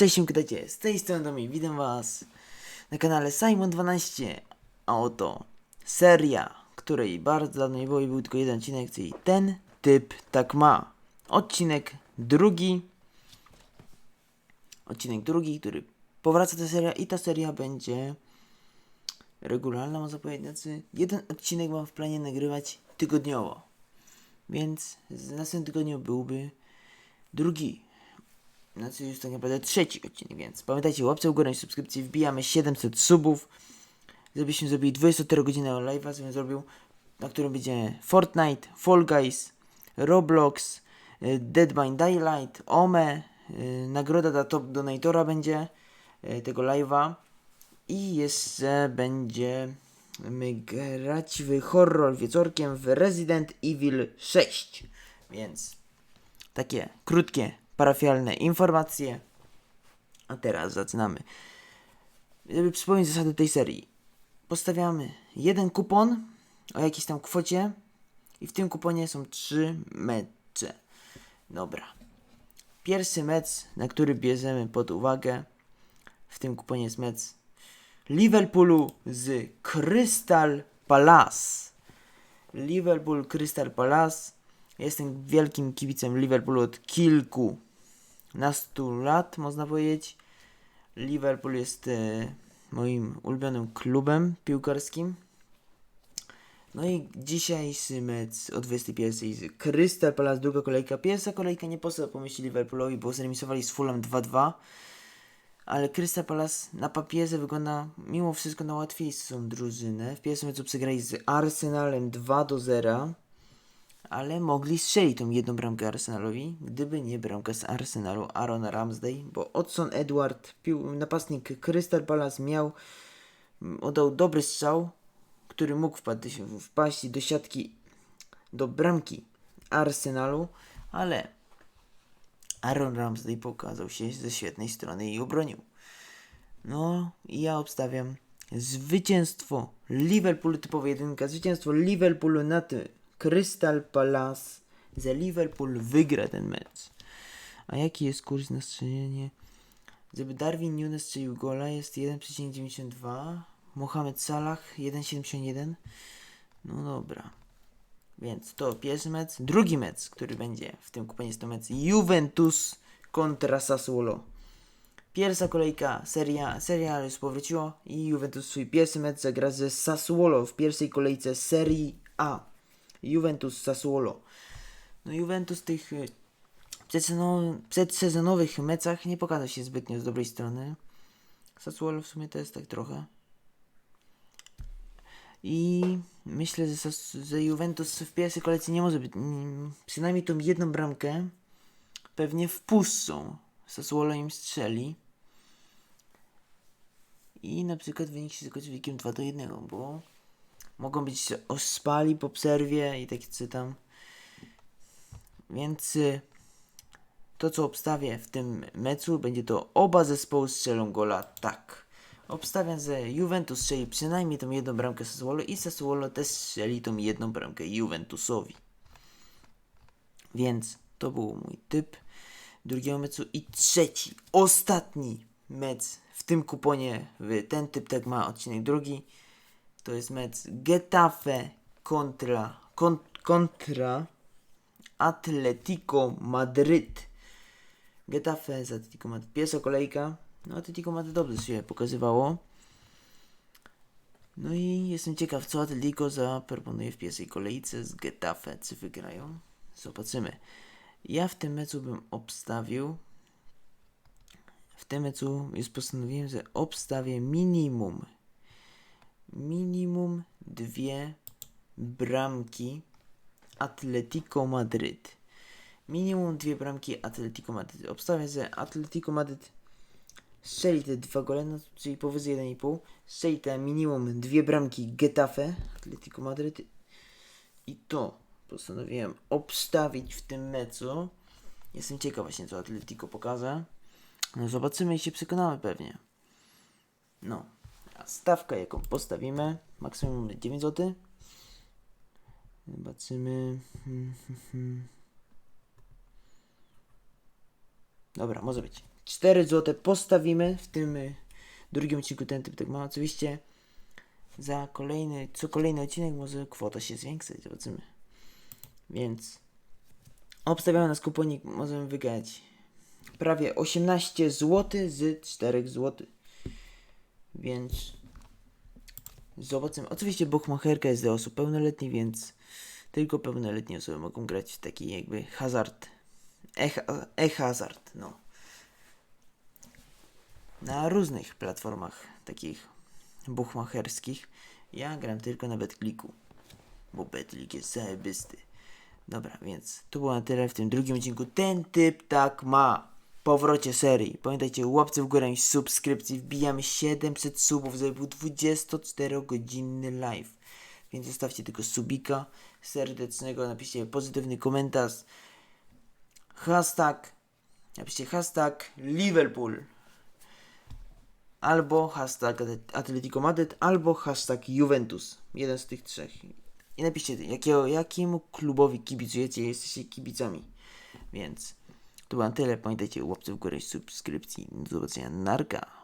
Cześć, witajcie, z tej strony Domi, witam was na kanale Simon12, a oto seria, której bardzo dawno nie było i był tylko jeden odcinek, czyli ten typ tak ma. Odcinek drugi, odcinek drugi, który powraca ta seria i ta seria będzie regularna, można powiedzieć, znaczy jeden odcinek mam w planie nagrywać tygodniowo, więc w następnym tygodniu byłby drugi znaczy już tak naprawdę trzeci odcinek, więc pamiętajcie, łapce w górę subskrypcji, wbijamy 700 subów, żebyśmy zrobili 24 godziny live'a, żebym zrobił, na którym będzie Fortnite, Fall Guys, Roblox, y, Dead by Daylight, Ome, y, nagroda dla top donatora będzie y, tego live'a. I jeszcze będzie my grać w horror wieczorkiem w Resident Evil 6, więc takie krótkie, parafialne informacje. A teraz zaczynamy. Żeby przypomnieć zasady tej serii, postawiamy jeden kupon o jakiejś tam kwocie i w tym kuponie są trzy mecze. Dobra. Pierwszy mecz, na który bierzemy pod uwagę, w tym kuponie jest mecz Liverpoolu z Crystal Palace. Liverpool Crystal Palace. Jestem wielkim kibicem Liverpoolu od kilku nastu lat, można powiedzieć. Liverpool jest e, moim ulubionym klubem piłkarskim. No i dzisiejszy mecz o 21 z Crystal Palace, druga kolejka. Pierwsza kolejka nie poszła po myśli Liverpoolowi, bo zremisowali z Fulham 2-2. Ale Crystal Palace na papierze wygląda mimo wszystko na łatwiejszą drużynę. W pierwszym meczu przegrali z Arsenalem 2 do 0 ale mogli strzelić tą jedną bramkę Arsenalowi, gdyby nie bramka z Arsenalu Arona Ramsday, bo Odson Edward, pił, napastnik Crystal Palace miał, mm, oddał dobry strzał, który mógł wpaść, wpaść do siatki, do bramki Arsenalu, ale Aaron Ramsday pokazał się ze świetnej strony i obronił. No ja obstawiam zwycięstwo Liverpoolu, typowa jedynka, zwycięstwo Liverpoolu na tym Crystal Palace za Liverpool wygra ten mecz. A jaki jest kurs na strzelenie? Żeby Darwin Nunes strzelił gola jest 1,92. Mohamed Salah 1,71. No dobra. Więc to pierwszy mecz. Drugi mecz, który będzie w tym kuponie jest to mecz Juventus kontra Sassuolo. Pierwsza kolejka, seria, seria już powróciło i Juventus swój pierwszy mecz zagra ze Sassuolo w pierwszej kolejce Serii A. Juventus Sassuolo. No Juventus w tych y, przedsezonowych meczach nie pokazał się zbytnio z dobrej strony. Sassuolo w sumie to jest tak trochę. I myślę, że, że Juventus w pierwszej kolejce nie może być. Przynajmniej tą jedną bramkę pewnie wpuszczą. Sassuolo im strzeli. I na przykład wynik się zakończy wynikiem 2 do 1, bo mogą być ospali po przerwie i tak czytam. Więc y, to, co obstawię w tym meczu, będzie to oba zespoły strzelą gola tak. Obstawiam, że Juventus strzeli przynajmniej tą jedną bramkę Sassuolo i Sassuolo też strzeli tą jedną bramkę Juventusowi. Więc to był mój typ drugiego meczu i trzeci, ostatni mecz w tym kuponie, ten typ tak ma odcinek drugi. To jest mecz Getafe kontra, kontra Atletico Madryt. Getafe z Atletico Madryt. Pierwsza kolejka. No Atletico Madryt dobrze się pokazywało. No i jestem ciekaw, co Atletico zaproponuje w pierwszej kolejce z Getafe. Czy wygrają? Zobaczymy. Ja w tym meczu bym obstawił. W tym meczu już postanowiłem, że obstawię minimum minimum dwie bramki Atletico Madryt. Minimum dwie bramki Atletico Madryt. Obstawiam, że Atletico Madryt strzeli te dwa gole, no, czyli powyżej 1,5. Strzeli te minimum dwie bramki Getafe, Atletico Madryt. I to postanowiłem obstawić w tym meczu. Jestem ciekaw właśnie, co Atletico pokaże. No zobaczymy i się przekonamy pewnie. No, stawka, jaką postawimy, maksimum 9 zł. Zobaczymy. Dobra, może być. 4 zł postawimy w tym y, drugim odcinku ten typ tak ma. Oczywiście za kolejny, co kolejny odcinek może kwota się zwiększyć, zobaczymy. Więc obstawiamy nas kuponik, możemy wygrać prawie 18 zł z 4 zł. Więc zobaczymy. Oczywiście Bookmacherka jest dla osób pełnoletnich, więc tylko pełnoletnie osoby mogą grać w taki jakby hazard. E-hazard, no. Na różnych platformach takich buchmacherskich. Ja gram tylko na BetClicku, bo BetClick jest zajebisty. Dobra, więc to było na tyle w tym drugim odcinku. Ten typ tak ma. Powrocie serii. Pamiętajcie, łapce w górę i subskrypcji. Wbijamy 700 subów, żeby był 24-godzinny live. Więc zostawcie tylko subika serdecznego, napiszcie pozytywny komentarz. Hashtag, napiszcie hashtag Liverpool. Albo hashtag Atletico Madrid, albo hashtag Juventus. Jeden z tych trzech. I napiszcie, jakiego, jakiemu klubowi kibicujecie, jesteście kibicami. Więc to było tyle. Pamiętajcie, łapce w górę i subskrypcji. Do zobaczenia. Narka.